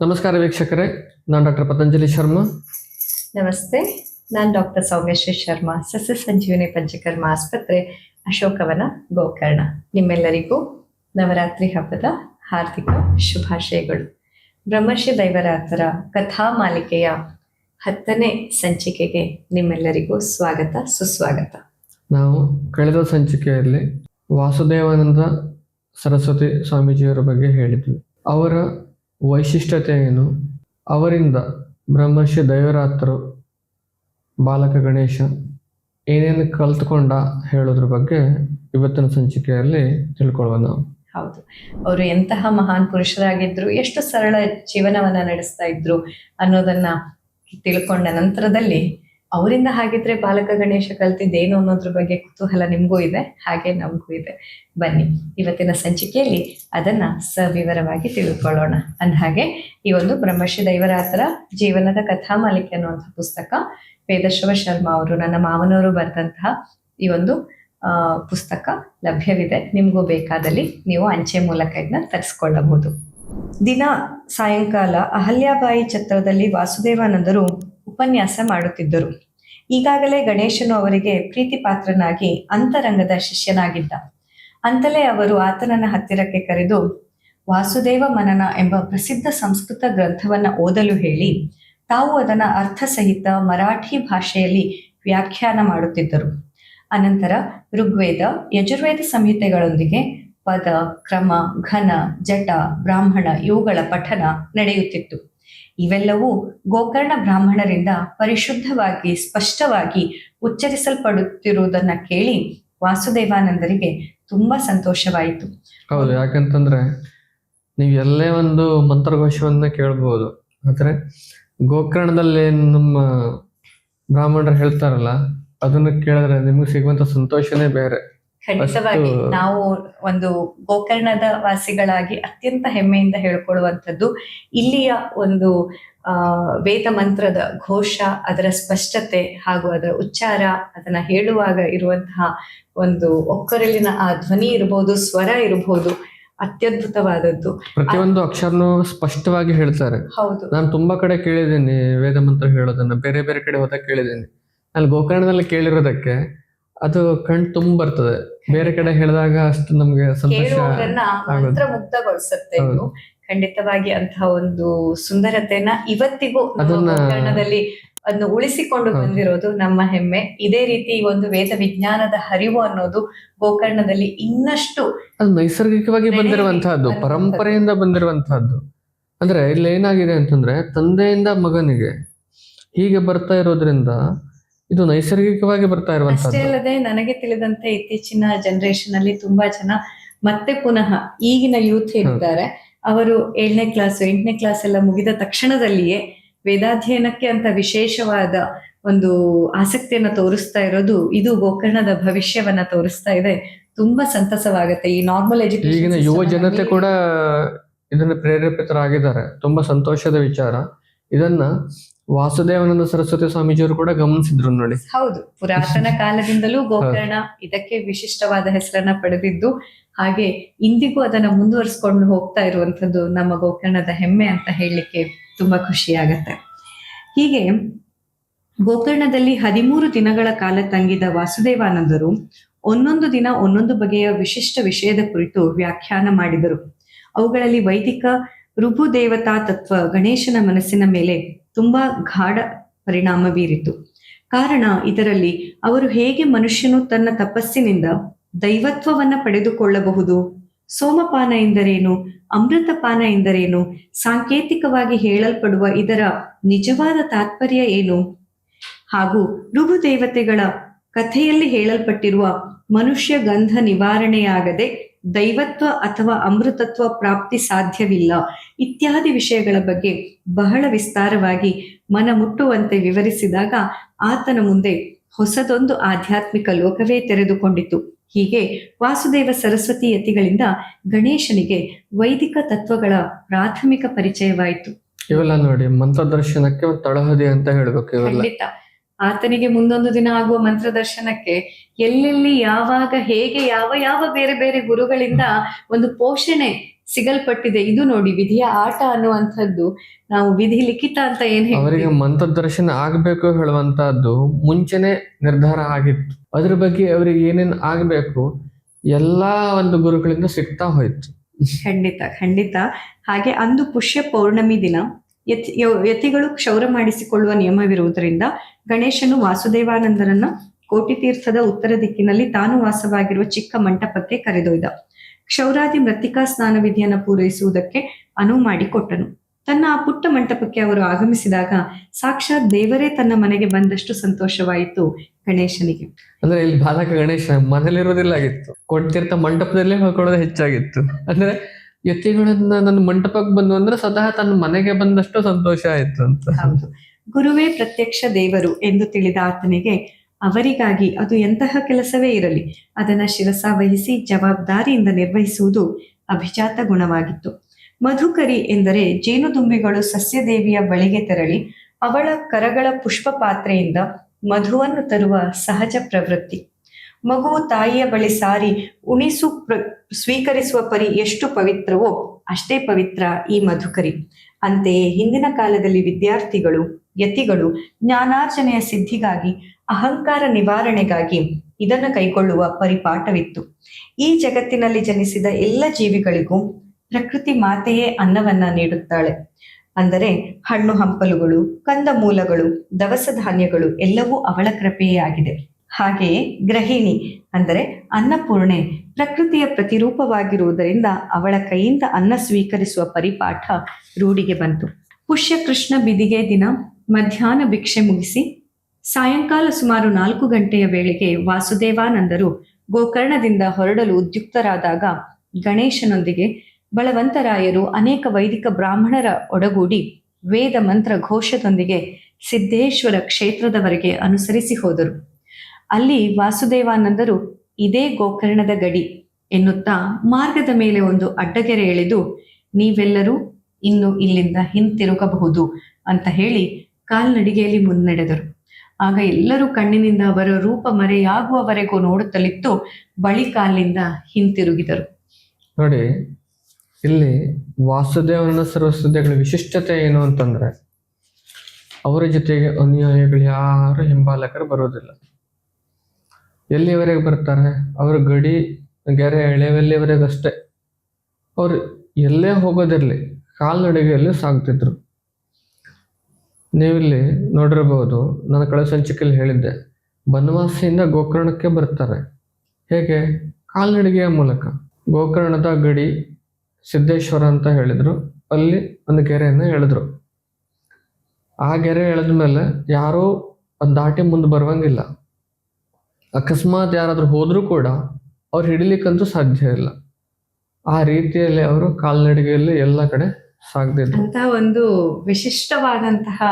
ನಮಸ್ಕಾರ ವೀಕ್ಷಕರೇ ನಾನು ಡಾಕ್ಟರ್ ಪತಂಜಲಿ ಶರ್ಮಾ. ನಮಸ್ತೆ ನಾನು ಡಾಕ್ಟರ್ ಸೌಮ್ಯಶ್ರೀ ಶರ್ಮಾ ಸಸ್ಯ ಸಂಜೀವಿನಿ ಪಂಚಕರ್ಮ ಆಸ್ಪತ್ರೆ ಅಶೋಕವನ ಗೋಕರ್ಣ. ನಿಮ್ಮೆಲ್ಲರಿಗೂ ನವರಾತ್ರಿ ಹಬ್ಬದ ಹಾರ್ದಿಕ ಶುಭಾಶಯಗಳು. ಬ್ರಹ್ಮರ್ಷಿ ದೈವರಾತರ ಕಥಾ ಮಾಲಿಕೆಯ ಹತ್ತನೇ ಸಂಚಿಕೆಗೆ ನಿಮ್ಮೆಲ್ಲರಿಗೂ ಸ್ವಾಗತ ಸುಸ್ವಾಗತ. ನಾವು ಕಳೆದ ಸಂಚಿಕೆಯಲ್ಲಿ ವಾಸುದೇವಾನಂದ ಸರಸ್ವತಿ ಸ್ವಾಮೀಜಿಯವರ ಬಗ್ಗೆ ಹೇಳಿದ್ವಿ. ಅವರ ವೈಶಿಷ್ಟ್ಯತೆ ಏನು ಅವರಿಂದ ಬ್ರಹ್ಮರ್ಷಿ ದೈವರಾತ್ರರು ಬಾಲಕ ಗಣೇಶ ಏನೇನು ಕಲ್ತ್ಕೊಂಡ ಹೇಳೋದ್ರ ಬಗ್ಗೆ ಇವತ್ತಿನ ಸಂಚಿಕೆಯಲ್ಲಿ ತಿಳ್ಕೊಳ್ಳೋಣ. ನಾವು ಹೌದು. ಅವರು ಎಂತಹ ಮಹಾನ್ ಪುರುಷರಾಗಿದ್ರು, ಎಷ್ಟು ಸರಳ ಜೀವನವನ್ನ ನಡೆಸ್ತಾ ಇದ್ರು ಅನ್ನೋದನ್ನ ತಿಳ್ಕೊಂಡ ನಂತರದಲ್ಲಿ ಅವರಿಂದ ಹಾಗಿದ್ರೆ ಬಾಲಕ ಗಣೇಶ ಕಲ್ತಿದ್ದೇನು ಅನ್ನೋದ್ರ ಬಗ್ಗೆ ಕುತೂಹಲ ನಿಮ್ಗೂ ಇದೆ, ಹಾಗೆ ನಮಗೂ ಇದೆ. ಬನ್ನಿ, ಇವತ್ತಿನ ಸಂಚಿಕೆಯಲ್ಲಿ ಅದನ್ನ ಸವಿವರವಾಗಿ ತಿಳ್ಕೊಳ್ಳೋಣ ಅಂದಹಾಗೆ, ಈ ಒಂದು ಬ್ರಹ್ಮಶ್ರೀ ದೈವರಾತರ ಜೀವನದ ಕಥಾ ಮಾಲಿಕೆ ಅನ್ನುವಂಥ ಪುಸ್ತಕ ವೇದಶವ ಶರ್ಮಾ ಅವರು, ನನ್ನ ಮಾವನವರು ಬರೆದಂತಹ ಈ ಒಂದು ಪುಸ್ತಕ ಲಭ್ಯವಿದೆ. ನಿಮಗೂ ಬೇಕಾದಲ್ಲಿ ನೀವು ಅಂಚೆ ಮೂಲಕ ಇದನ್ನ ತರಿಸ್ಕೊಳ್ಳಬಹುದು. ದಿನ ಸಾಯಂಕಾಲ ಅಹಲ್ಯಾಬಾಯಿ ಛತ್ರದಲ್ಲಿ ವಾಸುದೇವಾನಂದರು ಉಪನ್ಯಾಸ ಮಾಡುತ್ತಿದ್ದರು. ಈಗಾಗಲೇ ಗಣೇಶನು ಅವರಿಗೆ ಪ್ರೀತಿ ಪಾತ್ರನಾಗಿ ಅಂತರಂಗದ ಶಿಷ್ಯನಾಗಿದ್ದ. ಅಂತಲೇ ಅವರು ಆತನನ್ನ ಹತ್ತಿರಕ್ಕೆ ಕರೆದು, ವಾಸುದೇವ ಮನನ ಎಂಬ ಪ್ರಸಿದ್ಧ ಸಂಸ್ಕೃತ ಗ್ರಂಥವನ್ನ ಓದಲು ಹೇಳಿ, ತಾವು ಅದನ್ನ ಅರ್ಥಸಹಿತ ಮರಾಠಿ ಭಾಷೆಯಲ್ಲಿ ವ್ಯಾಖ್ಯಾನ ಮಾಡುತ್ತಿದ್ದರು. ಅನಂತರ ಋಗ್ವೇದ, ಯಜುರ್ವೇದ ಸಂಹಿತೆಗಳೊಂದಿಗೆ ಪದ, ಕ್ರಮ, ಘನ, ಜಟ, ಬ್ರಾಹ್ಮಣ ಇವುಗಳ ಪಠನ ನಡೆಯುತ್ತಿತ್ತು. ಇವೆಲ್ಲವೂ ಗೋಕರ್ಣ ಬ್ರಾಹ್ಮಣರಿಂದ ಪರಿಶುದ್ಧವಾಗಿ, ಸ್ಪಷ್ಟವಾಗಿ ಉಚ್ಚರಿಸಲ್ಪಡುತ್ತಿರುವುದನ್ನ ಕೇಳಿ ವಾಸುದೇವಾನಂದರಿಗೆ ತುಂಬಾ ಸಂತೋಷವಾಯಿತು. ಹೌದು, ಯಾಕಂತಂದ್ರೆ ನೀವು ಎಲ್ಲೇ ಒಂದು ಮಂತ್ರಘೋಷವನ್ನ ಕೇಳಬಹುದು ಆದ್ರೆ ಗೋಕರ್ಣದಲ್ಲಿ ನಮ್ಮ ಬ್ರಾಹ್ಮಣರು ಹೇಳ್ತಾರಲ್ಲ, ಅದನ್ನು ಕೇಳಿದ್ರೆ ನಿಮ್ಗೆ ಸಿಗುವಂತ ಸಂತೋಷನೇ ಬೇರೆ. ಖಂಡಿತವಾಗಿ ನಾವು ಒಂದು ಗೋಕರ್ಣದ ವಾಸಿಗಳಾಗಿ ಅತ್ಯಂತ ಹೆಮ್ಮೆಯಿಂದ ಹೇಳ್ಕೊಳ್ಳುವಂಥದ್ದು ಇಲ್ಲಿಯ ಒಂದು ಆ ವೇದ ಮಂತ್ರದ ಘೋಷ ಅದರ ಸ್ಪಷ್ಟತೆ ಹಾಗೂ ಅದರ ಉಚ್ಚಾರ ಅದನ್ನ ಹೇಳುವಾಗ ಇರುವಂತಹ ಒಂದು ಒಕ್ಕರಲ್ಲಿನ ಆ ಧ್ವನಿ ಇರಬಹುದು ಸ್ವರ ಇರಬಹುದು ಅತ್ಯದ್ಭುತವಾದದ್ದು. ಪ್ರತಿಯೊಂದು ಅಕ್ಷರನು ಸ್ಪಷ್ಟವಾಗಿ ಹೇಳ್ತಾರೆ. ಹೌದು. ನಾನು ತುಂಬಾ ಕಡೆ ಕೇಳಿದ್ದೀನಿ ವೇದ ಮಂತ್ರ ಹೇಳೋದನ್ನ ಬೇರೆ ಬೇರೆ ಕಡೆ ಹೋದಾಗ ಕೇಳಿದ್ದೀನಿ. ನಾನು ಗೋಕರ್ಣದಲ್ಲಿ ಕೇಳಿರೋದಕ್ಕೆ ಅದು ಕಣ್ ತುಂಬ ಬರ್ತದೆ. ಬೇರೆ ಕಡೆ ಹೇಳಿದಾಗ ಅಷ್ಟು ನಮ್ಗೆ ಸಂತೋಷ. ಮಂತ್ರ ಮುಗ್ಧಗೊಳಿಸುತ್ತೆ ಇದು. ಖಂಡಿತವಾಗಿ ಅಂತಹ ಒಂದು ಸುಂದರತೆಯನ್ನ ಇವತ್ತಿಗೂ ನಮ್ಮ ಅದನ್ನ- ಉಳಿಸಿಕೊಂಡು ಬಂದಿರೋದು ನಮ್ಮ ಹೆಮ್ಮೆ. ಇದೇ ರೀತಿ ಒಂದು ವೇದ ವಿಜ್ಞಾನದ ಹರಿವು ಅನ್ನೋದು ಗೋಕರ್ಣದಲ್ಲಿ ಇನ್ನಷ್ಟು ಅದು ನೈಸರ್ಗಿಕವಾಗಿ ಬಂದಿರುವಂತಹದ್ದು ಪರಂಪರೆಯಿಂದ ಬಂದಿರುವಂತಹದ್ದು. ಅಂದ್ರೆ ಇಲ್ಲಿ ಏನಾಗಿದೆ ಅಂತಂದ್ರೆ ತಂದೆಯಿಂದ ಮಗನಿಗೆ ಹೀಗೆ ಬರ್ತಾ ಇರೋದ್ರಿಂದ ಇದು ನೈಸರ್ಗಿಕವಾಗಿ ಬರ್ತಾ ಅಷ್ಟೇ ಅಲ್ಲದೆ ನನಗೆ ತಿಳಿದಂತೆ ಇತ್ತೀಚಿನ ಜನರೇಷನ್ ಅಲ್ಲಿ ತುಂಬಾ ಜನ ಮತ್ತೆ ಪುನಃ ಈಗಿನ ಯೂತ್ ಇದ್ದಾರೆ ಅವರು ಏಳನೇ ಕ್ಲಾಸ್ ಎಂಟನೇ ಕ್ಲಾಸ್ ಎಲ್ಲ ಮುಗಿದ ತಕ್ಷಣದಲ್ಲಿಯೇ ವೇದಾಧ್ಯಯನಕ್ಕೆ ಅಂತ ವಿಶೇಷವಾದ ಒಂದು ಆಸಕ್ತಿಯನ್ನ ತೋರಿಸ್ತಾ ಇರೋದು ಇದು ಗೋಕರ್ಣದ ಭವಿಷ್ಯವನ್ನ ತೋರಿಸ್ತಾ ಇದೆ. ತುಂಬಾ ಸಂತಸವಾಗುತ್ತೆ ಈ ನಾರ್ಮಲ್ ಎಜುಕೇಶನ್ ಈಗಿನ ಯುವ ಜನತೆ ಕೂಡ ಇದನ್ನ ಪ್ರೇರೇಪಿತರಾಗಿದ್ದಾರೆ. ತುಂಬಾ ಸಂತೋಷದ ವಿಚಾರ. ಇದನ್ನ ವಾಸುದೇವಾನಂದ ಸರಸ್ವತಿ ಸ್ವಾಮೀಜಿಯವರು ಕೂಡ ಗಮನಿಸಿದ್ರು ನೋಡಿ. ಹೌದು ಪುರಾತನ ಕಾಲದಿಂದಲೂ ಗೋಕರ್ಣ ಇದಕ್ಕೆ ವಿಶಿಷ್ಟವಾದ ಹೆಸರನ್ನ ಪಡೆದಿದ್ದು ಹಾಗೆ ಇಂದಿಗೂ ಅದನ್ನ ಮುಂದುವರಿಸಿಕೊಂಡು ಹೋಗ್ತಾ ಇರುವಂತದ್ದು ನಮ್ಮ ಗೋಕರ್ಣದ ಹೆಮ್ಮೆ ಅಂತ ಹೇಳಲಿಕ್ಕೆ ತುಂಬಾ ಖುಷಿ ಆಗತ್ತೆ ಹೀಗೆ ಗೋಕರ್ಣದಲ್ಲಿ ಹದಿಮೂರು ದಿನಗಳ ಕಾಲ ತಂಗಿದ ವಾಸುದೇವಾನಂದರು ಒಂದೊಂದು ದಿನ ಒಂದೊಂದು ಬಗೆಯ ವಿಶಿಷ್ಟ ವಿಷಯದ ಕುರಿತು ವ್ಯಾಖ್ಯಾನ ಮಾಡಿದರು. ಅವುಗಳಲ್ಲಿ ವೈದಿಕ ಋಭು ದೇವತಾ ತತ್ವ ಗಣೇಶನ ಮನಸ್ಸಿನ ಮೇಲೆ ತುಂಬಾ ಗಾಢ ಪರಿಣಾಮ ಬೀರಿತು. ಕಾರಣ ಇದರಲ್ಲಿ ಅವರು ಹೇಗೆ ಮನುಷ್ಯನು ತನ್ನ ತಪಸ್ಸಿನಿಂದ ದೈವತ್ವವನ್ನ ಪಡೆದುಕೊಳ್ಳಬಹುದು? ಸೋಮಪಾನ ಎಂದರೇನು? ಅಮೃತಪಾನ ಎಂದರೇನು? ಸಾಂಕೇತಿಕವಾಗಿ ಹೇಳಲ್ಪಡುವ ಇದರ ನಿಜವಾದ ತಾತ್ಪರ್ಯ ಏನು? ಹಾಗೂ ಋಗು ದೇವತೆಗಳ ಕಥೆಯಲ್ಲಿ ಹೇಳಲ್ಪಟ್ಟಿರುವ ಮನುಷ್ಯ ಗಂಧ ನಿವಾರಣೆಯಾಗದೆ ದೈವತ್ವ ಅಥವಾ ಅಮೃತತ್ವ ಪ್ರಾಪ್ತಿ ಸಾಧ್ಯವಿಲ್ಲ. ಇತ್ಯಾದಿ ವಿಷಯಗಳ ಬಗ್ಗೆ ಬಹಳ ವಿಸ್ತಾರವಾಗಿ ಮನ ಮುಟ್ಟುವಂತೆ ವಿವರಿಸಿದಾಗ ಆತನ ಮುಂದೆ ಹೊಸದೊಂದು ಆಧ್ಯಾತ್ಮಿಕ ಲೋಕವೇ ತೆರೆದುಕೊಂಡಿತು. ಹೀಗೆ ವಾಸುದೇವ ಸರಸ್ವತಿ ಯತಿಗಳಿಂದ ಗಣೇಶನಿಗೆ ವೈದಿಕ ತತ್ವಗಳ ಪ್ರಾಥಮಿಕ ಪರಿಚಯವಾಯಿತು. ಇವೆಲ್ಲ ನೋಡಿ ಮಂತ್ರದರ್ಶನಕ್ಕೆ ತಳಹದಿ ಅಂತ ಹೇಳಬೇಕು ಇವೆಲ್ಲ. ಆತನಿಗೆ ಮುಂದೊಂದು ದಿನ ಆಗುವ ಮಂತ್ರ ದರ್ಶನಕ್ಕೆ ಎಲ್ಲೆಲ್ಲಿ ಯಾವಾಗ ಹೇಗೆ ಯಾವ ಯಾವ ಬೇರೆ ಬೇರೆ ಗುರುಗಳಿಂದ ಒಂದು ಪೋಷಣೆ ಸಿಗಲ್ಪಟ್ಟಿದೆ ಇದು ನೋಡಿ ವಿಧಿಯ ಆಟ ಅನ್ನುವಂಥದ್ದು ನಾವು ವಿಧಿ ಲಿಖಿತ ಅಂತ ಏನ್ ಅವರಿಗೆ ಮಂತ್ರ ಮಂತ್ರದರ್ಶನ ಆಗ್ಬೇಕು ಹೇಳುವಂತಹದ್ದು ಮುಂಚೆನೆ ನಿರ್ಧಾರ ಆಗಿತ್ತು. ಅದ್ರ ಬಗ್ಗೆ ಅವರಿಗೆ ಏನೇನ್ ಆಗ್ಬೇಕು ಎಲ್ಲಾ ಒಂದು ಗುರುಗಳಿಂದ ಸಿಗ್ತಾ ಹೋಯ್ತು. ಖಂಡಿತ ಖಂಡಿತ. ಹಾಗೆ ಅಂದು ಪುಷ್ಯ ಪೌರ್ಣಮಿ ದಿನ. ಯತಿ ಯತಿಗಳು ಕ್ಷೌರ ಮಾಡಿಸಿಕೊಳ್ಳುವ ನಿಯಮವಿರುವುದರಿಂದ ಗಣೇಶನು ವಾಸುದೇವಾನಂದರನ್ನ ಕೋಟಿ ತೀರ್ಥದ ಉತ್ತರ ದಿಕ್ಕಿನಲ್ಲಿ ತಾನು ವಾಸವಾಗಿರುವ ಚಿಕ್ಕ ಮಂಟಪಕ್ಕೆ ಕರೆದೊಯ್ದ. ಕ್ಷೌರಾದಿ ಮೃತ್ತಿಕಾ ಸ್ನಾನ ವಿಧಿಯನ್ನು ಪೂರೈಸುವುದಕ್ಕೆ ಅನುವು ಮಾಡಿಕೊಟ್ಟನು. ತನ್ನ ಆ ಪುಟ್ಟ ಮಂಟಪಕ್ಕೆ ಅವರು ಆಗಮಿಸಿದಾಗ ಸಾಕ್ಷಾತ್ ದೇವರೇ ತನ್ನ ಮನೆಗೆ ಬಂದಷ್ಟು ಸಂತೋಷವಾಯಿತು ಗಣೇಶನಿಗೆ. ಅಂದ್ರೆ ಇಲ್ಲಿ ಬಾಲಕ ಗಣೇಶ ಮನೇಲಿರೋದಿಲ್ಲ ಆಗಿತ್ತು. ಕೊಡ್ತಿರ್ತ ಮಂಟಪದಲ್ಲೇ ಹೋಗ್ಕೊಳ್ಳೋದು ಹೆಚ್ಚಾಗಿತ್ತು. ಅಂದ್ರೆ ಯತಿಗಳನ್ನ ನನ್ನ ಮಂಟಪಕ್ಕೆ ಬಂದು ಅಂದ್ರೆ ಸದಾ ತನ್ನ ಮನೆಗೆ ಬಂದಷ್ಟು ಸಂತೋಷ ಆಯ್ತು ಅಂತ. ಹೌದು. ಗುರುವೇ ಪ್ರತ್ಯಕ್ಷ ದೇವರು ಎಂದು ತಿಳಿದ ಆತನಿಗೆ ಅವರಿಗಾಗಿ ಅದು ಎಂತಹ ಕೆಲಸವೇ ಇರಲಿ, ಅದನ್ನ ಶಿರಸ ವಹಿಸಿ ಜವಾಬ್ದಾರಿಯಿಂದ ನಿರ್ವಹಿಸುವುದು ಅಭಿಜಾತ ಗುಣವಾಗಿತ್ತು. ಮಧುಕರಿ ಎಂದರೆ ಜೇನುದುಂಬಿಗಳು ಸಸ್ಯದೇವಿಯ ಬಳಿಗೆ ತೆರಳಿ, ಅವಳ ಕರಗಳ ಪುಷ್ಪ ಪಾತ್ರೆಯಿಂದ ಮಧುವನ್ನು ತರುವ ಸಹಜ ಪ್ರವೃತ್ತಿ. ಮಗುವು ತಾಯಿಯ ಬಳಿ ಸಾರಿ ಉಣಿಸು ಪ್ರ, ಸ್ವೀಕರಿಸುವ ಪರಿ ಎಷ್ಟು ಪವಿತ್ರವೋ ಅಷ್ಟೇ ಪವಿತ್ರ ಈ ಮಧುಕರಿ. ಅಂತೆಯೇ ಹಿಂದಿನ ಕಾಲದಲ್ಲಿ ವಿದ್ಯಾರ್ಥಿಗಳು, ಯತಿಗಳು, ಜ್ಞಾನಾರ್ಜನೆಯ ಸಿದ್ಧಿಗಾಗಿ ಅಹಂಕಾರ ನಿವಾರಣೆಗಾಗಿ ಇದನ್ನು ಕೈಗೊಳ್ಳುವ ಪರಿಪಾಠವಿತ್ತು. ಈ ಜಗತ್ತಿನಲ್ಲಿ ಜನಿಸಿದ ಎಲ್ಲ ಜೀವಿಗಳಿಗೂ ಪ್ರಕೃತಿ ಮಾತೆಯೇ ಅನ್ನವನ್ನ ನೀಡುತ್ತಾಳೆ. ಅಂದರೆ ಹಣ್ಣು ಹಂಪಲುಗಳು ಕಂದಮೂಲಗಳು ದವಸ ಧಾನ್ಯಗಳು ಎಲ್ಲವೂ ಅವಳ ಕೃಪೆಯೇ ಆಗಿದೆ. ಹಾಗೆಯೇ ಗ್ರಹಿಣಿ ಅಂದರೆ ಅನ್ನಪೂರ್ಣೆ ಪ್ರಕೃತಿಯ ಪ್ರತಿರೂಪವಾಗಿರುವುದರಿಂದ ಅವಳ ಕೈಯಿಂದ ಅನ್ನ ಸ್ವೀಕರಿಸುವ ಪರಿಪಾಠ ರೂಢಿಗೆ ಬಂತು. ಪುಷ್ಯ ಕೃಷ್ಣ ಬಿದಿಗೆ ದಿನ ಮಧ್ಯಾಹ್ನ ಭಿಕ್ಷೆ ಮುಗಿಸಿ ಸಾಯಂಕಾಲ ಸುಮಾರು ನಾಲ್ಕು ಗಂಟೆಯ ವೇಳೆಗೆ ವಾಸುದೇವಾನಂದರು ಗೋಕರ್ಣದಿಂದ ಹೊರಡಲು ಉದ್ಯುಕ್ತರಾದಾಗ ಗಣೇಶನೊಂದಿಗೆ ಬಳವಂತರಾಯರು ಅನೇಕ ವೈದಿಕ ಬ್ರಾಹ್ಮಣರ ಒಡಗೂಡಿ ವೇದ ಮಂತ್ರ ಘೋಷದೊಂದಿಗೆ ಸಿದ್ದೇಶ್ವರ ಕ್ಷೇತ್ರದವರೆಗೆ ಅನುಸರಿಸಿ ಹೋದರು. ಅಲ್ಲಿ ವಾಸುದೇವಾನಂದರು, ಇದೇ ಗೋಕರ್ಣದ ಗಡಿ ಎನ್ನುತ್ತಾ ಮಾರ್ಗದ ಮೇಲೆ ಒಂದು ಅಡ್ಡಗೆರೆ ಎಳೆದು, ನೀವೆಲ್ಲರೂ ಇನ್ನು ಇಲ್ಲಿಂದ ಹಿಂತಿರುಗಬಹುದು ಅಂತ ಹೇಳಿ ಕಾಲ್ನಡಿಗೆಯಲ್ಲಿ ಮುನ್ನಡೆದರು. ಆಗ ಎಲ್ಲರೂ ಕಣ್ಣಿನಿಂದ ಅವರ ರೂಪ ಮರೆಯಾಗುವವರೆಗೂ ನೋಡುತ್ತಲಿತ್ತು. ಬಳಿ ಕಾಲಿಂದ ಹಿಂತಿರುಗಿದರು. ನೋಡಿ, ಇಲ್ಲಿ ವಾಸುದೇವನ ಸರ್ವಸುದ್ದಿಗಳ ವಿಶಿಷ್ಟತೆ ಏನು ಅಂತಂದ್ರೆ, ಅವರ ಜೊತೆಗೆ ಅನುಯಾಯಿಗಳು ಯಾರು ಹಿಂಬಾಲಕರು ಬರೋದಿಲ್ಲ ಎಲ್ಲಿವರೆಗೆ ಬರ್ತಾರೆ? ಅವ್ರ ಗಡಿ, ಗೆರೆ ಎಳೆವೆಲ್ಲಿವರೆಗಷ್ಟೇ ಅವ್ರು ಎಲ್ಲೇ ಹೋಗೋದಿರಲಿ, ಕಾಲ್ನಡಿಗೆಯಲ್ಲಿ ಸಾಗ್ತಿದ್ರು. ನೀವಿಲ್ಲಿ ನೋಡಿರಬಹುದು, ನಾನು ಕಳೆದ ಸಂಚಿಕೆಯಲ್ಲಿ ಹೇಳಿದ್ದೆ, ಬನವಾಸಿಯಿಂದ ಗೋಕರ್ಣಕ್ಕೆ ಬರ್ತಾರೆ. ಹೇಗೆ? ಕಾಲ್ನಡಿಗೆಯ ಮೂಲಕ. ಗೋಕರ್ಣದ ಗಡಿ ಸಿದ್ದೇಶ್ವರ ಅಂತ ಹೇಳಿದರು. ಅಲ್ಲಿ ಒಂದು ಗೆರೆಯನ್ನು ಎಳೆದ್ರು. ಆ ಗೆರೆ ಎಳೆದ ಮೇಲೆ ಯಾರೂ ಅದು ದಾಟಿ ಮುಂದೆ ಬರುವಂಗಿಲ್ಲ. ಅಕಸ್ಮಾತ್ ಯಾರಾದರೂ ಹೋದರೂ ಕೂಡ ಅವ್ರು ಹಿಡಿಲಿಕ್ಕಂತೂ ಸಾಧ್ಯ ಇಲ್ಲ. ಆ ರೀತಿಯಲ್ಲಿ ಅವರು ಕಾಲ್ನಡಿಗೆಯಲ್ಲಿ ಎಲ್ಲ ಕಡೆ ಅಂತ ಒಂದು ವಿಶಿಷ್ಟವಾದಂತಹ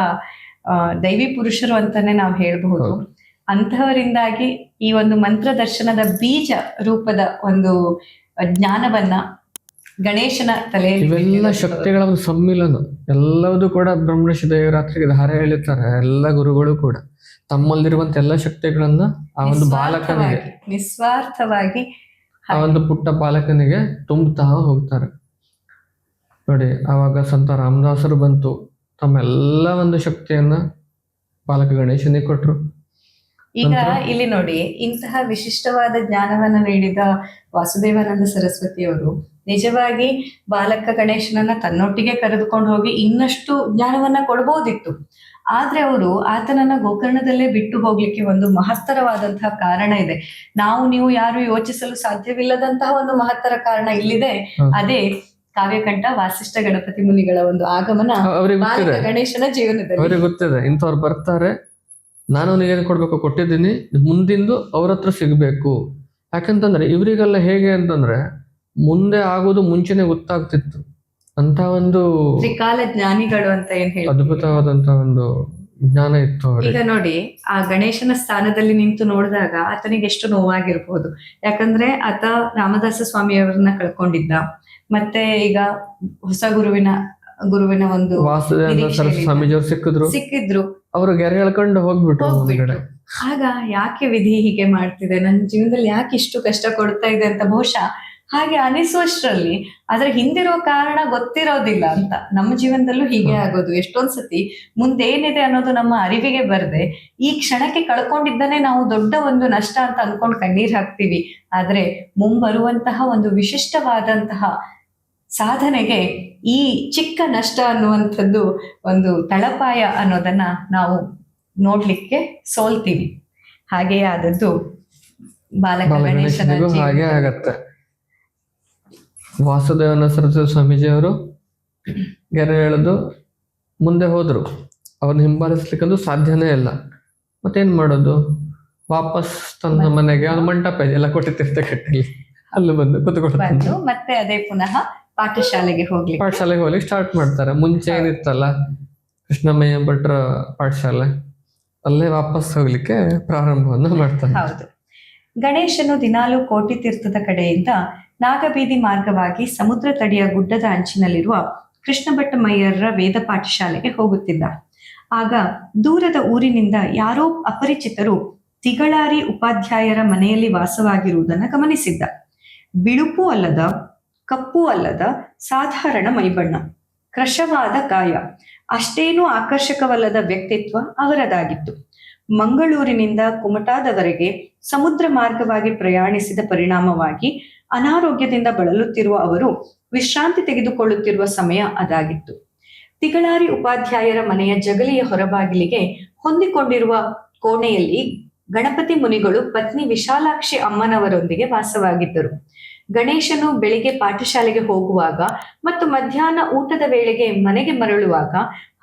ದೈವಿ ಪುರುಷರು ಅಂತಾನೆ ನಾವು ಹೇಳಬಹುದು. ಹೌದು. ಅಂತಹವರಿಂದಾಗಿ ಈ ಒಂದು ಮಂತ್ರ ದರ್ಶನದ ಬೀಜ ರೂಪದ ಒಂದು ಜ್ಞಾನವನ್ನ ಗಣೇಶನ ತಲೆ ಇವೆಲ್ಲ. ಶಕ್ತಿಗಳ ಒಂದು ಸಮ್ಮಿಲನ. ಎಲ್ಲವೂ ಕೂಡ ಬ್ರಹ್ಮರ್ಷಿ ದೇವರಾತ್ರಿಗೆ ಧಾರೆ ಎಳಿತಾರೆ ಎಲ್ಲ ಗುರುಗಳು ಕೂಡ. ತಮ್ಮಲ್ಲಿರುವಂತ ಎಲ್ಲ ಶಕ್ತಿಗಳನ್ನ ಆ ಒಂದು ಬಾಲಕನಿಗೆ ನಿಸ್ವಾರ್ಥವಾಗಿ- ನಿಸ್ವಾರ್ಥವಾಗಿ ಆ ಒಂದು ಪುಟ್ಟ ಬಾಲಕನಿಗೆ ತುಂಬುತ್ತಾ ಹೋಗ್ತಾರೆ. ನೋಡಿ ಆವಾಗ ಸಂತ ರಾಮದಾಸರು ಬಂತು. ತಮ್ಮೆಲ್ಲ ಒಂದು ಶಕ್ತಿಯನ್ನ ಬಾಲಕ ಗಣೇಶನಿಗೆ ಕೊಟ್ರು. ಈಗ ಇಲ್ಲಿ ನೋಡಿ ಇಂತಹ ವಿಶಿಷ್ಟವಾದ ಜ್ಞಾನವನ್ನ ನೀಡಿದ ವಾಸುದೇವಾನಂದ ಸರಸ್ವತಿಯವರು ನಿಜವಾಗಿ ಬಾಲಕ ಗಣೇಶನನ್ನ ತನ್ನೊಟ್ಟಿಗೆ ಕರೆದುಕೊಂಡು ಹೋಗಿ ಇನ್ನಷ್ಟು ಜ್ಞಾನವನ್ನ ಕೊಡಬಹುದಿತ್ತು ಆದ್ರೆ ಅವರು ಆತನನ್ನ ಗೋಕರ್ಣದಲ್ಲೇ ಬಿಟ್ಟು ಹೋಗ್ಲಿಕ್ಕೆ ಒಂದು ಮಹತ್ತರವಾದಂತಹ ಕಾರಣ ಇದೆ. ನಾವು ನೀವು ಯಾರು ಯೋಚಿಸಲು ಸಾಧ್ಯವಿಲ್ಲದಂತಹ ಒಂದು ಮಹತ್ತರ ಕಾರಣ ಇಲ್ಲಿದೆ. ಅದೇ ಕಾವ್ಯಕಂಠ ವಾಸಿಷ್ಠ ಗಣಪತಿ ಮುನಿಗಳ ಒಂದು ಆಗಮನ ಬಾಲಕ ಗಣೇಶನ ಜೀವನದಲ್ಲಿ. ಅವ್ರಿಗೆ ಗೊತ್ತಿದೆ. ಇಂಥವ್ರು ಬರ್ತಾರೆ. ನಾನು ಅವನಿಗೆ ಏನು ಕೊಡ್ಬೇಕು ಕೊಟ್ಟಿದ್ದೀನಿ. ಮುಂದಿಂದು ಅವ್ರ ಹತ್ರ ಸಿಗ್ಬೇಕು. ಯಾಕಂತಂದ್ರೆ ಇವರಿಗೆಲ್ಲ ಹೇಗೆ ಅಂತಂದ್ರೆ ಮುಂದೆ ಆಗೋದು ಮುಂಚೆನೆ ಗೊತ್ತಾಗ್ತಿತ್ತು. ಅಂತ ಒಂದು ತ್ರಿಕಾಲ ಜ್ಞಾನಿಗಳು ಅಂತ ಏನ್ ಅದ್ಭುತವಾದಂತ ಒಂದು ಜ್ಞಾನ ಇತ್ತು ಈಗ ನೋಡಿ ಆ ಗಣೇಶನ ಸ್ಥಾನದಲ್ಲಿ ನಿಂತು ನೋಡಿದಾಗ ಆತನಿಗೆ ಎಷ್ಟು ನೋವಾಗಿರ್ಬೋದು. ಯಾಕಂದ್ರೆ ಆತ ರಾಮದಾಸ ಸ್ವಾಮಿಯವರನ್ನ ಕಳ್ಕೊಂಡಿದ್ದ. ಮತ್ತೆ ಈಗ ಹೊಸ ಗುರುವಿನ ಗುರುವಿನ ಒಂದು ಸ್ವಾಮೀಜಿಯವರು ಸಿಕ್ಕಿದ್ರು. ಸಿಕ್ಕಿದ್ರು. ಅವರು ಗೆರೆ ಎಳ್ಕೊಂಡು ಹೋಗ್ಬಿಟ್ಟು ಆಗ ಯಾಕೆ ವಿಧಿ ಹೀಗೆ ಮಾಡ್ತಿದೆ? ನನ್ನ ಜೀವನದಲ್ಲಿ ಯಾಕೆ ಇಷ್ಟು ಕಷ್ಟ ಕೊಡ್ತಾ ಇದೆ ಅಂತ ಬಹುಶಃ ಹಾಗೆ ಅನಿಸುವಷ್ಟರಲ್ಲಿ ಅದರ ಹಿಂದಿರೋ ಕಾರಣ ಗೊತ್ತಿರೋದಿಲ್ಲ ಅಂತ. ನಮ್ಮ ಜೀವನದಲ್ಲೂ ಹೀಗೆ ಆಗೋದು. ಎಷ್ಟೊಂದ್ಸತಿ ಮುಂದೇನಿದೆ ಅನ್ನೋದು ನಮ್ಮ ಅರಿವಿಗೆ ಬರದೆ ಈ ಕ್ಷಣಕ್ಕೆ ಕಳ್ಕೊಂಡಿದ್ದನೇ ನಾವು ದೊಡ್ಡ ಒಂದು ನಷ್ಟ ಅಂತ ಅನ್ಕೊಂಡು ಕಣ್ಣೀರ್ ಹಾಕ್ತೀವಿ. ಆದ್ರೆ ಮುಂಬರುವಂತಹ ಒಂದು ವಿಶಿಷ್ಟವಾದಂತಹ ಸಾಧನೆಗೆ ಈ ಚಿಕ್ಕ ನಷ್ಟ ಅನ್ನುವಂಥದ್ದು ಒಂದು ತಳಪಾಯ ಅನ್ನೋದನ್ನ ನಾವು ನೋಡ್ಲಿಕ್ಕೆ ಸೋಲ್ತೀವಿ. ಹಾಗೆಯೇ ಆದದ್ದು ಬಾಲಕ ಗಣೇಶನ ಹಾಗೆ. ಆಗತ್ತೆ. ವಾಸುದೇವನ ಸರಸ್ವತಿ ಸ್ವಾಮೀಜಿಯವರು ಗೆರೆ ಎಳೆದು ಮುಂದೆ ಹೋದರು. ಅವ್ರನ್ನ ಹಿಂಬಾಲಿಸ್ಲಿಕ್ಕಂತೂ ಸಾಧ್ಯನೇ ಇಲ್ಲ. ಮತ್ತೇನು ಮಾಡೋದು? ವಾಪಸ್ ತನ್ನ ಮನೆಗೆ ಅದು ಮಂಟಪ ಇದೆ ಎಲ್ಲ ಕೊಟ್ಟಿ ಕಟ್ಟಿ ಅಲ್ಲಿ ಬಂದು ಕೂತ್ಕೊಂಡು ಮತ್ತೆ ಅದೇ ಪುನಃ ಪಾಠಶಾಲೆಗೆ ಹೋಗ್ಲಿ ಪಾಠಶಾಲೆಗೆ ಹೋಗ್ಲಿಕ್ಕೆ ಸ್ಟಾರ್ಟ್ ಮಾಡ್ತಾರೆ. ಮುಂಚೆ ಏನಿತ್ತಲ್ಲ ಕೃಷ್ಣಮಯ್ಯ ಭಟ್ರ ಪಾಠಶಾಲೆ ಅಲ್ಲೇ ವಾಪಸ್ ಹೋಗ್ಲಿಕ್ಕೆ ಪ್ರಾರಂಭವನ್ನ ಮಾಡ್ತಾರೆ. ಗಣೇಶನು ದಿನಾಲೂ ಕೋಟಿ ತೀರ್ಥದ ಕಡೆಯಿಂದ ನಾಗಬೀದಿ ಮಾರ್ಗವಾಗಿ ಸಮುದ್ರ ತಡಿಯ ಗುಡ್ಡದ ಅಂಚಿನಲ್ಲಿರುವ ಕೃಷ್ಣಭಟ್ಟಮಯ್ಯರ ವೇದ ಪಾಠಶಾಲೆಗೆ ಹೋಗುತ್ತಿದ್ದ. ಆಗ ದೂರದ ಊರಿನಿಂದ ಯಾರೋ ಅಪರಿಚಿತರು ತಿಗಳಾರಿ ಉಪಾಧ್ಯಾಯರ ಮನೆಯಲ್ಲಿ ವಾಸವಾಗಿರುವುದನ್ನು ಗಮನಿಸಿದ್ದ. ಬಿಳುಪು ಅಲ್ಲದ, ಕಪ್ಪು ಅಲ್ಲದ, ಸಾಧಾರಣ ಮೈಬಣ್ಣ, ಕ್ರಶವಾದ ಗಾಯ ಅಷ್ಟೇನೂ ಆಕರ್ಷಕವಲ್ಲದ ವ್ಯಕ್ತಿತ್ವ ಅವರದಾಗಿತ್ತು. ಮಂಗಳೂರಿನಿಂದ ಕುಮಟಾದವರೆಗೆ ಸಮುದ್ರ ಮಾರ್ಗವಾಗಿ ಪ್ರಯಾಣಿಸಿದ ಪರಿಣಾಮವಾಗಿ ಅನಾರೋಗ್ಯದಿಂದ ಬಳಲುತ್ತಿರುವ ಅವರು ವಿಶ್ರಾಂತಿ ತೆಗೆದುಕೊಳ್ಳುತ್ತಿರುವ ಸಮಯ ಅದಾಗಿತ್ತು. ತಿಗಳಾರಿ ಉಪಾಧ್ಯಾಯರ ಮನೆಯ ಜಗಲಿಯ ಹೊರಬಾಗಿಲಿಗೆ ಹೊಂದಿಕೊಂಡಿರುವ ಕೋಣೆಯಲ್ಲಿ ಗಣಪತಿ ಮುನಿಗಳು ಪತ್ನಿ ವಿಶಾಲಾಕ್ಷಿ ಅಮ್ಮನವರೊಂದಿಗೆ ವಾಸವಾಗಿದ್ದರು. ಗಣೇಶನು ಬೆಳಿಗ್ಗೆ ಪಾಠಶಾಲೆಗೆ ಹೋಗುವಾಗ ಮತ್ತು ಮಧ್ಯಾಹ್ನ ಊಟದ ವೇಳೆಗೆ ಮನೆಗೆ ಮರಳುವಾಗ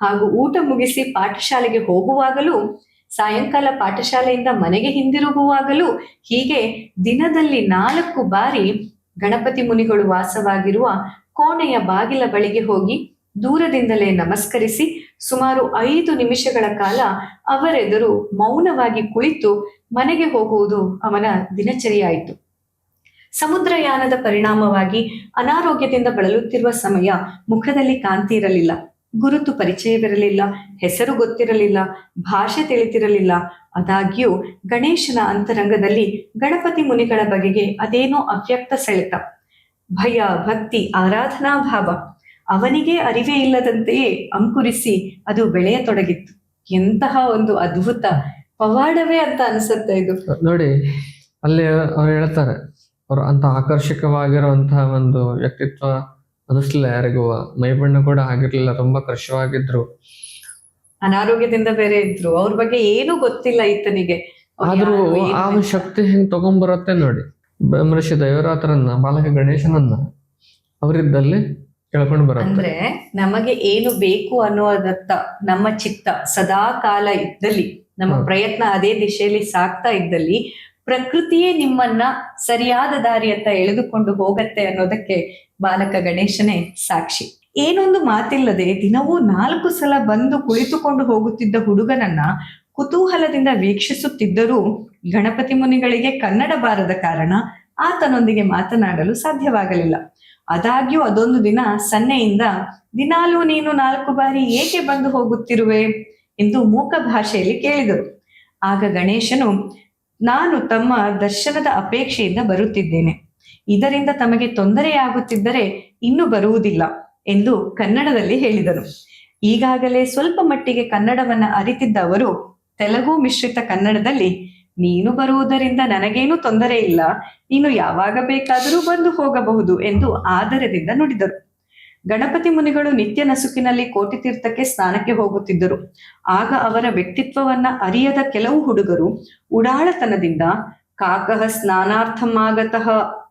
ಹಾಗೂ ಊಟ ಮುಗಿಸಿ ಪಾಠಶಾಲೆಗೆ ಹೋಗುವಾಗಲೂ ಸಾಯಂಕಾಲ ಪಾಠಶಾಲೆಯಿಂದ ಮನೆಗೆ ಹಿಂದಿರುಗುವಾಗಲೂ ಹೀಗೆ ದಿನದಲ್ಲಿ ನಾಲ್ಕು ಬಾರಿ ಗಣಪತಿ ಮುನಿಗಳು ವಾಸವಾಗಿರುವ ಕೋಣೆಯ ಬಾಗಿಲ ಬಳಿಗೆ ಹೋಗಿ ದೂರದಿಂದಲೇ ನಮಸ್ಕರಿಸಿ ಸುಮಾರು ಐದು ನಿಮಿಷಗಳ ಕಾಲ ಅವರೆದುರು ಮೌನವಾಗಿ ಕುಳಿತು ಮನೆಗೆ ಹೋಗುವುದು ಅವನ ದಿನಚರಿಯಾಯಿತು. ಸಮುದ್ರಯಾನದ ಪರಿಣಾಮವಾಗಿ ಅನಾರೋಗ್ಯದಿಂದ ಬಳಲುತ್ತಿರುವ ಸಮಯ ಮುಖದಲ್ಲಿ ಕಾಂತಿ ಇರಲಿಲ್ಲ. ಗುರುತು ಪರಿಚಯವಿರಲಿಲ್ಲ, ಹೆಸರು ಗೊತ್ತಿರಲಿಲ್ಲ, ಭಾಷೆ ತಿಳಿತಿರಲಿಲ್ಲ ಆದಾಗ್ಯೂ, ಗಣೇಶನ ಅಂತರಂಗದಲ್ಲಿ ಗಣಪತಿ ಮುನಿಗಳ ಬಗೆಗೆ ಅದೇನೋ ಅವ್ಯಕ್ತ ಸೆಳೆತ. ಭಯ, ಭಕ್ತಿ ಆರಾಧನಾ ಭಾವ ಅವನಿಗೆ ಅರಿವೇ ಇಲ್ಲದಂತೆಯೇ ಅಂಕುರಿಸಿ ಅದು ಬೆಳೆಯತೊಡಗಿತ್ತು. ಎಂತಹ ಒಂದು ಅದ್ಭುತ ಪವಾಡವೇ ಅಂತ ಅನ್ಸುತ್ತೆ ಇದು. ನೋಡಿ, ಅಲ್ಲಿ ಅವ್ರು ಹೇಳ್ತಾರೆ, ಅವರು ಅಂತ ಆಕರ್ಷಕವಾಗಿರುವಂತಹ ಒಂದು ವ್ಯಕ್ತಿತ್ವ ಅನಿಸ್ಲಿಲ್ಲ ಯಾರಿಗೂ ಮೈಬಣ್ಣ ಕೂಡ ಆಗಿರ್ಲಿಲ್ಲ ತುಂಬಾ ಕೃಶವಾಗಿದ್ರು ಅನಾರೋಗ್ಯದಿಂದ ಬೇರೆ ಇದ್ರು. ಅವ್ರ ಬಗ್ಗೆ ಏನೂ ಗೊತ್ತಿಲ್ಲ ಈತನಿಗೆ. ಆದ್ರೂ ಆ ಶಕ್ತಿ ಹೆಂಗ್ ತಗೊಂಬರುತ್ತೆ ನೋಡಿ. ಬ್ರಹ್ಮರ್ಷಿ ದೈವರಾತ್ರನ್ನ ಬಾಲಕ ಗಣೇಶನನ್ನ ಅವರಿದ್ದಲ್ಲಿ ಕೇಳ್ಕೊಂಡು ಬರ ಅಂದ್ರೆ ನಮಗೆ ಏನು ಬೇಕು ಅನ್ನೋದತ್ತ ನಮ್ಮ ಚಿತ್ತ ಸದಾ ಕಾಲ ಇದ್ದಲ್ಲಿ ನಮ್ಮ ಪ್ರಯತ್ನ ಅದೇ ದಿಶೆಯಲ್ಲಿ ಸಾಕ್ತಾ ಇದ್ದಲ್ಲಿ ಪ್ರಕೃತಿಯೇ ನಿಮ್ಮನ್ನ ಸರಿಯಾದ ದಾರಿಯತ್ತ ಎಳೆದುಕೊಂಡು ಹೋಗತ್ತೆ ಅನ್ನೋದಕ್ಕೆ ಬಾಲಕ ಗಣೇಶನೇ ಸಾಕ್ಷಿ. ಏನೊಂದು ಮಾತಿಲ್ಲದೆ ದಿನವೂ ನಾಲ್ಕು ಸಲ ಬಂದು ಕುಳಿತುಕೊಂಡು ಹೋಗುತ್ತಿದ್ದ ಹುಡುಗನನ್ನ ಕುತೂಹಲದಿಂದ ವೀಕ್ಷಿಸುತ್ತಿದ್ದರೂ ಗಣಪತಿ ಮುನಿಗಳಿಗೆ ಕನ್ನಡ ಬಾರದ ಕಾರಣ ಆತನೊಂದಿಗೆ ಮಾತನಾಡಲು ಸಾಧ್ಯವಾಗಲಿಲ್ಲ. ಆದಾಗ್ಯೂ ಅದೊಂದು ದಿನ ಸನ್ನೆಯಿಂದ, ದಿನಾಲೂ ನೀನು ನಾಲ್ಕು ಬಾರಿ ಏಕೆ ಬಂದು ಹೋಗುತ್ತಿರುವೆ? ಎಂದು ಮೂಕ ಭಾಷೆಯಲ್ಲಿ ಕೇಳಿದರು. ಆಗ ಗಣೇಶನು ನಾನು ತಮ್ಮ ದರ್ಶನದ ಅಪೇಕ್ಷೆಯಿಂದ ಬರುತ್ತಿದ್ದೇನೆ. ಇದರಿಂದ ತಮಗೆ ತೊಂದರೆಯಾಗುತ್ತಿದ್ದರೆ ಇನ್ನು ಬರುವುದಿಲ್ಲ ಎಂದು ಕನ್ನಡದಲ್ಲಿ ಹೇಳಿದರು ಈಗಾಗಲೇ ಸ್ವಲ್ಪ ಮಟ್ಟಿಗೆ ಕನ್ನಡವನ್ನ ಅರಿತಿದ್ದ ಅವರು ತೆಲುಗು ಮಿಶ್ರಿತ ಕನ್ನಡದಲ್ಲಿ, ನೀನು ಬರುವುದರಿಂದ ನನಗೇನು ತೊಂದರೆ ಇಲ್ಲ, ನೀನು ಯಾವಾಗ ಬೇಕಾದರೂ ಬಂದು ಹೋಗಬಹುದು ಎಂದು ಆದರದಿಂದ ನುಡಿದರು. ಗಣಪತಿ ಮುನಿಗಳು ನಿತ್ಯ ನಸುಕಿನಲ್ಲಿ ಕೋಟಿ ತೀರ್ಥಕ್ಕೆ ಸ್ನಾನಕ್ಕೆ ಹೋಗುತ್ತಿದ್ದರು. ಆಗ ಅವರ ವ್ಯಕ್ತಿತ್ವವನ್ನ ಅರಿಯದ ಕೆಲವು ಹುಡುಗರು ಉಡಾಳತನದಿಂದ ಕಾಕಃ ಸ್ನಾನಾರ್ಥಮಾಗತಃ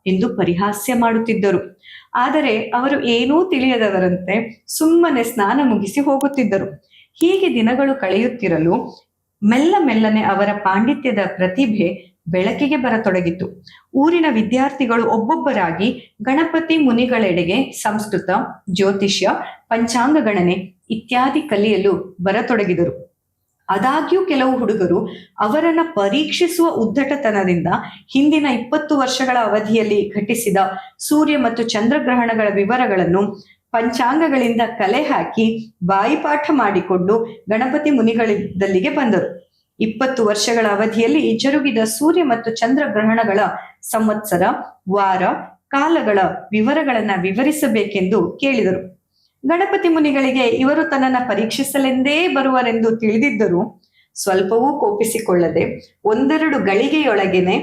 ಎಂದು ಪರಿಹಾಸ್ಯ ಮಾಡುತ್ತಿದ್ದರು. ಆದರೆ ಅವರು ಏನೂ ತಿಳಿಯದವರಂತೆ ಸುಮ್ಮನೆ ಸ್ನಾನ ಮುಗಿಸಿ ಹೋಗುತ್ತಿದ್ದರು. ಹೀಗೆ ದಿನಗಳು ಕಳೆಯುತ್ತಿರಲು ಮೆಲ್ಲ ಮೆಲ್ಲನೆ ಅವರ ಪಾಂಡಿತ್ಯದ ಪ್ರತಿಭೆ ಬೆಳಕಿಗೆ ಬರತೊಡಗಿತು. ಊರಿನ ವಿದ್ಯಾರ್ಥಿಗಳು ಒಬ್ಬೊಬ್ಬರಾಗಿ ಗಣಪತಿ ಮುನಿಗಳೆಡೆಗೆ ಸಂಸ್ಕೃತ, ಜ್ಯೋತಿಷ್ಯ, ಪಂಚಾಂಗ ಗಣನೆ ಇತ್ಯಾದಿ ಕಲಿಯಲು ಬರತೊಡಗಿದರು. ಆದಾಗ್ಯೂ ಕೆಲವು ಹುಡುಗರು ಅವರನ್ನ ಪರೀಕ್ಷಿಸುವ ಉದ್ದಟತನದಿಂದ ಹಿಂದಿನ ಇಪ್ಪತ್ತು ವರ್ಷಗಳ ಅವಧಿಯಲ್ಲಿ ಘಟಿಸಿದ ಸೂರ್ಯ ಮತ್ತು ಚಂದ್ರಗ್ರಹಣಗಳ ವಿವರಗಳನ್ನು ಪಂಚಾಂಗಗಳಿಂದ ಕಲೆ ಹಾಕಿ ಬಾಯಿಪಾಠ ಮಾಡಿಕೊಂಡು ಗಣಪತಿ ಮುನಿಗಳಿದ್ದಲ್ಲಿಗೆ ಬಂದರು. ಇಪ್ಪತ್ತು ವರ್ಷಗಳ ಅವಧಿಯಲ್ಲಿ ಜರುಗಿದ ಸೂರ್ಯ ಮತ್ತು ಚಂದ್ರ ಗ್ರಹಣಗಳ ಸಂವತ್ಸರ, ವಾರ, ಕಾಲಗಳ ವಿವರಗಳನ್ನ ವಿವರಿಸಬೇಕೆಂದು ಕೇಳಿದರು. ಗಣಪತಿ ಮುನಿಗಳಿಗೆ ಇವರು ತನ್ನನ್ನ ಪರೀಕ್ಷಿಸಲೆಂದೇ ಬರುವರೆಂದು ತಿಳಿದಿದ್ದರು ಸ್ವಲ್ಪವೂ ಕೋಪಿಸಿಕೊಳ್ಳದೆ ಒಂದೆರಡು ಗಳಿಗೆಯೊಳಗೆನೆ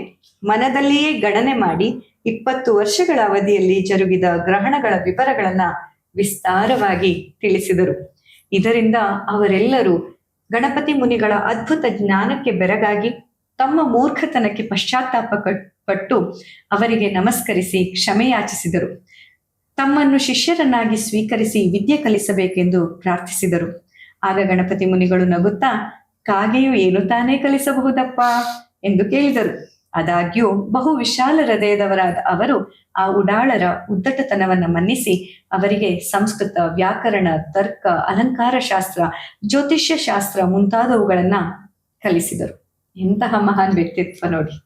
ಮನದಲ್ಲಿಯೇ ಗಣನೆ ಮಾಡಿ ಇಪ್ಪತ್ತು ವರ್ಷಗಳ ಅವಧಿಯಲ್ಲಿ ಜರುಗಿದ ಗ್ರಹಣಗಳ ವಿವರಗಳನ್ನ ವಿಸ್ತಾರವಾಗಿ ತಿಳಿಸಿದರು. ಇದರಿಂದ ಅವರೆಲ್ಲರೂ ಗಣಪತಿ ಮುನಿಗಳ ಅದ್ಭುತ ಜ್ಞಾನಕ್ಕೆ ಬೆರಗಾಗಿ ತಮ್ಮ ಮೂರ್ಖತನಕ್ಕೆ ಪಶ್ಚಾತ್ತಾಪ ಪಟ್ಟು ಅವರಿಗೆ ನಮಸ್ಕರಿಸಿ ಕ್ಷಮೆಯಾಚಿಸಿದರು ತಮ್ಮನ್ನು ಶಿಷ್ಯರನ್ನಾಗಿ ಸ್ವೀಕರಿಸಿ ವಿದ್ಯೆ ಕಲಿಸಬೇಕೆಂದು ಪ್ರಾರ್ಥಿಸಿದರು. ಆಗ ಗಣಪತಿ ಮುನಿಗಳು ನಗುತ್ತಾ, ಕಾಗೆಯು ಏನು ತಾನೇ ಕಲಿಸಬಹುದಪ್ಪ? ಎಂದು ಕೇಳಿದರು. ಆದಾಗ್ಯೂ ಬಹು ವಿಶಾಲ ಹೃದಯದವರಾದ ಅವರು ಆ ಉಡಾಳರ ಉದ್ದಟತನವನ್ನ ಮನ್ನಿಸಿ ಅವರಿಗೆ ಸಂಸ್ಕೃತ ವ್ಯಾಕರಣ ತರ್ಕ ಅಲಂಕಾರ ಶಾಸ್ತ್ರ ಜ್ಯೋತಿಷ್ಯ ಶಾಸ್ತ್ರ ಮುಂತಾದವುಗಳನ್ನ ಕಲಿಸಿದರು. ಎಂತಹ ಮಹಾನ್ ವ್ಯಕ್ತಿತ್ವ ನೋಡಿ.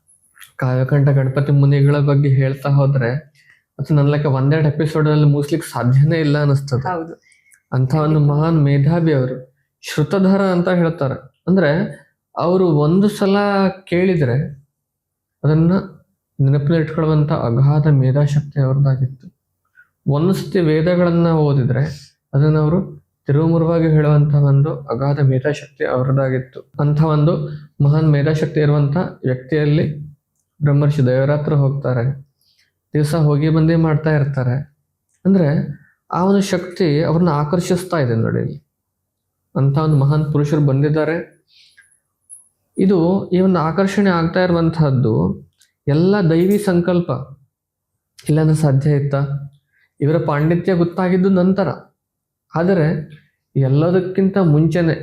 ಕಾವ್ಯಕಂಠ ಗಣಪತಿ ಮುನಿಗಳ ಬಗ್ಗೆ ಹೇಳ್ತಾ ಹೋದ್ರೆ ಅದು ನನ್ನ ಲೆಕ್ಕ ಒಂದೆರಡು ಎಪಿಸೋಡ್ ಅಲ್ಲಿ ಮುಗಿಸ್ಲಿಕ್ಕೆ ಸಾಧ್ಯನೇ ಇಲ್ಲ ಅನಿಸ್ತದೆ ಹೌದು. ಅಂತ ಒಂದು ಮಹಾನ್ ಮೇಧಾವಿ ಅವರು. ಶ್ರುತಧರ ಅಂತ ಹೇಳ್ತಾರೆ. ಅಂದ್ರೆ ಅವರು ಒಂದು ಸಲ ಕೇಳಿದ್ರೆ ಅದನ್ನ ನೆನಪಿನಿಟ್ಕೊಳ್ಳುವಂತ ಅಗಾಧ ಮೇಧಾಶಕ್ತಿ ಅವ್ರದ್ದಾಗಿತ್ತು. ಒಂದು ಸತಿ ವೇದಗಳನ್ನು ಓದಿದ್ರೆ ಅದನ್ನ ಅವರು ತಿರುಮುರುವಾಗಿ ಹೇಳುವಂಥ ಒಂದು ಅಗಾಧ ಮೇಧಾಶಕ್ತಿ ಅವ್ರದ್ದಾಗಿತ್ತು. ಅಂತ ಒಂದು ಮಹಾನ್ ಮೇಧಾಶಕ್ತಿ ಇರುವಂಥ ವ್ಯಕ್ತಿಯಲ್ಲಿ ಬ್ರಹ್ಮರ್ಷಿ ದೇವರಾತ್ರ ಹೋಗ್ತಾರೆ. ದಿವಸ ಹೋಗಿ ಬಂದೇ ಮಾಡ್ತಾ ಇರ್ತಾರೆ. ಅಂದ್ರೆ ಆ ಒಂದು ಶಕ್ತಿ ಅವ್ರನ್ನ ಆಕರ್ಷಿಸ್ತಾ ಇದೆ ನೋಡಿ ಅಂತ ಒಂದು ಮಹಾನ್ ಪುರುಷರು ಬಂದಿದ್ದಾರೆ. ಇದು ಈ ಒಂದು ಆಕರ್ಷಣೆ ಆಗ್ತಾ ಇರುವಂತಹದ್ದು ಎಲ್ಲ ದೈವಿ ಸಂಕಲ್ಪ. ಇಲ್ಲಂದ್ರೆ ಸಾಧ್ಯ ಇತ್ತ? ಇವರ ಪಾಂಡಿತ್ಯ ಗೊತ್ತಾಗಿದ್ದು ನಂತರ. ಆದರೆ ಎಲ್ಲದಕ್ಕಿಂತ ಮುಂಚೆನೆ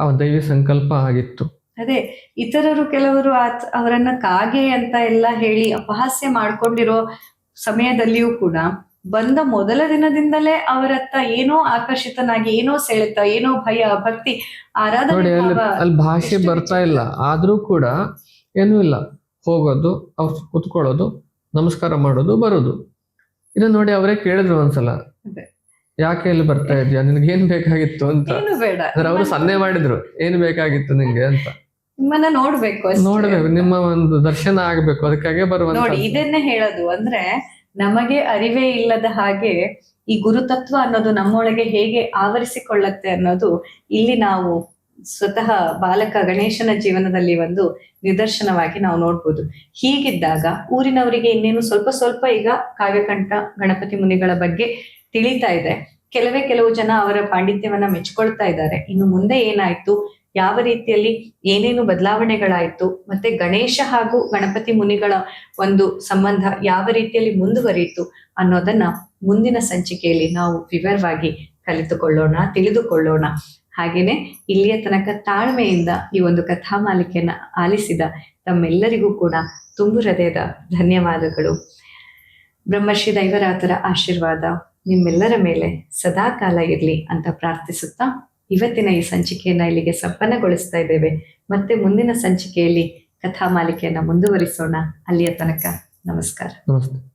ಆ ದೈವಿ ಸಂಕಲ್ಪ ಆಗಿತ್ತು. ಅದೇ, ಇತರರು ಕೆಲವರು ಅವರನ್ನ ಕಾಗೆ ಅಂತ ಎಲ್ಲ ಹೇಳಿ ಅಪಹಾಸ್ಯ ಮಾಡ್ಕೊಂಡಿರೋ ಸಮಯದಲ್ಲಿಯೂ ಕೂಡ ಬಂದ ಮೊದಲ ದಿನದಿಂದಲೇ ಅವರತ್ತ ಏನೋ ಆಕರ್ಷಿತನಾಗಿ ಏನೋ ಸೆಳೆತ ಏನೋ ಭಯ ಭಕ್ತಿ ಆರಾಧನೆ ಅಲ್ಲಿ ಭಾಷೆ ಬರ್ತಾ ಇಲ್ಲ. ಆದ್ರೂ ಕೂಡ ಏನೂ ಇಲ್ಲ. ಹೋಗೋದು ಅವ್ರು ಕುತ್ಕೊಳ್ಳೋದು ನಮಸ್ಕಾರ ಮಾಡೋದು ಬರೋದು. ಇದನ್ನ ನೋಡಿ ಅವರೇ ಕೇಳಿದ್ರು ಒಂದ್ಸಲ. ಯಾಕೆ ಇಲ್ಲಿ ಬರ್ತಾ ಇದೆಯಾ? ನಿನ್ಗೆ ಏನ್ ಬೇಕಾಗಿತ್ತು ಅಂತ. ಅವರು ಸನ್ನೆ ಮಾಡಿದ್ರು. ಏನ್ ಬೇಕಾಗಿತ್ತು ನಿಂಗೆ ಅಂತ. ನಿಮ್ಮನ್ನ ನೋಡ್ಬೇಕು. ನೋಡ್ಬೇಕು. ನಿಮ್ಮ ಒಂದು ದರ್ಶನ ಆಗ್ಬೇಕು. ಅದಕ್ಕಾಗೆ ಬರುವಂತ ನೋಡಿ ಇದನ್ನೇ ಹೇಳೋದು ಅಂದ್ರೆ ನಮಗೆ ಅರಿವೇ ಇಲ್ಲದ ಹಾಗೆ ಈ ಗುರುತತ್ವ ಅನ್ನೋದು ನಮ್ಮೊಳಗೆ ಹೇಗೆ ಆವರಿಸಿಕೊಳ್ಳತ್ತೆ ಅನ್ನೋದು ಇಲ್ಲಿ ನಾವು ಸ್ವತಃ ಬಾಲಕ ಗಣೇಶನ ಜೀವನದಲ್ಲಿ ಒಂದು ನಿದರ್ಶನವಾಗಿ ನಾವು ನೋಡ್ಬೋದು. ಹೀಗಿದ್ದಾಗ ಊರಿನವರಿಗೆ ಇನ್ನೇನು ಸ್ವಲ್ಪ ಸ್ವಲ್ಪ ಈಗ ಕಾವ್ಯಕಂಠ, ಗಣಪತಿ ಮುನಿಗಳ ಬಗ್ಗೆ ತಿಳಿತಾ ಇದೆ. ಕೆಲವೇ ಕೆಲವು ಜನ ಅವರ ಪಾಂಡಿತ್ಯವನ್ನ ಮೆಚ್ಕೊಳ್ತಾ ಇದ್ದಾರೆ. ಇನ್ನು ಮುಂದೆ ಏನಾಯ್ತು? ಯಾವ ರೀತಿಯಲ್ಲಿ ಏನೇನು ಬದಲಾವಣೆಗಳಾಯ್ತು, ಮತ್ತೆ ಗಣೇಶ ಹಾಗೂ ಗಣಪತಿ ಮುನಿಗಳ ಒಂದು ಸಂಬಂಧ ಯಾವ ರೀತಿಯಲ್ಲಿ ಮುಂದುವರಿಯಿತು ಅನ್ನೋದನ್ನ ಮುಂದಿನ ಸಂಚಿಕೆಯಲ್ಲಿ ನಾವು ವಿವರವಾಗಿ ಕಲಿತುಕೊಳ್ಳೋಣ, ತಿಳಿದುಕೊಳ್ಳೋಣ. ಹಾಗೇನೆ ಇಲ್ಲಿಯ ತನಕ ತಾಳ್ಮೆಯಿಂದ ಈ ಒಂದು ಕಥಾಮಾಲಿಕೆಯನ್ನ ಆಲಿಸಿದ ತಮ್ಮೆಲ್ಲರಿಗೂ ಕೂಡ ತುಂಬು ಹೃದಯದ ಧನ್ಯವಾದಗಳು. ಬ್ರಹ್ಮರ್ಷಿ ದೈವರಾತರ ಆಶೀರ್ವಾದ ನಿಮ್ಮೆಲ್ಲರ ಮೇಲೆ ಸದಾಕಾಲ ಇರಲಿ ಅಂತ ಪ್ರಾರ್ಥಿಸುತ್ತಾ ಇವತ್ತಿನ ಈ ಸಂಚಿಕೆಯನ್ನ ಇಲ್ಲಿಗೆ ಸಂಪನ್ನಗೊಳಿಸ್ತಾ ಇದ್ದೇವೆ. ಮತ್ತೆ ಮುಂದಿನ ಸಂಚಿಕೆಯಲ್ಲಿ ಕಥಾ ಮಾಲಿಕೆಯನ್ನ ಮುಂದುವರಿಸೋಣ. ಅಲ್ಲಿಯ ತನಕ ನಮಸ್ಕಾರ. ನಮಸ್ತೆ.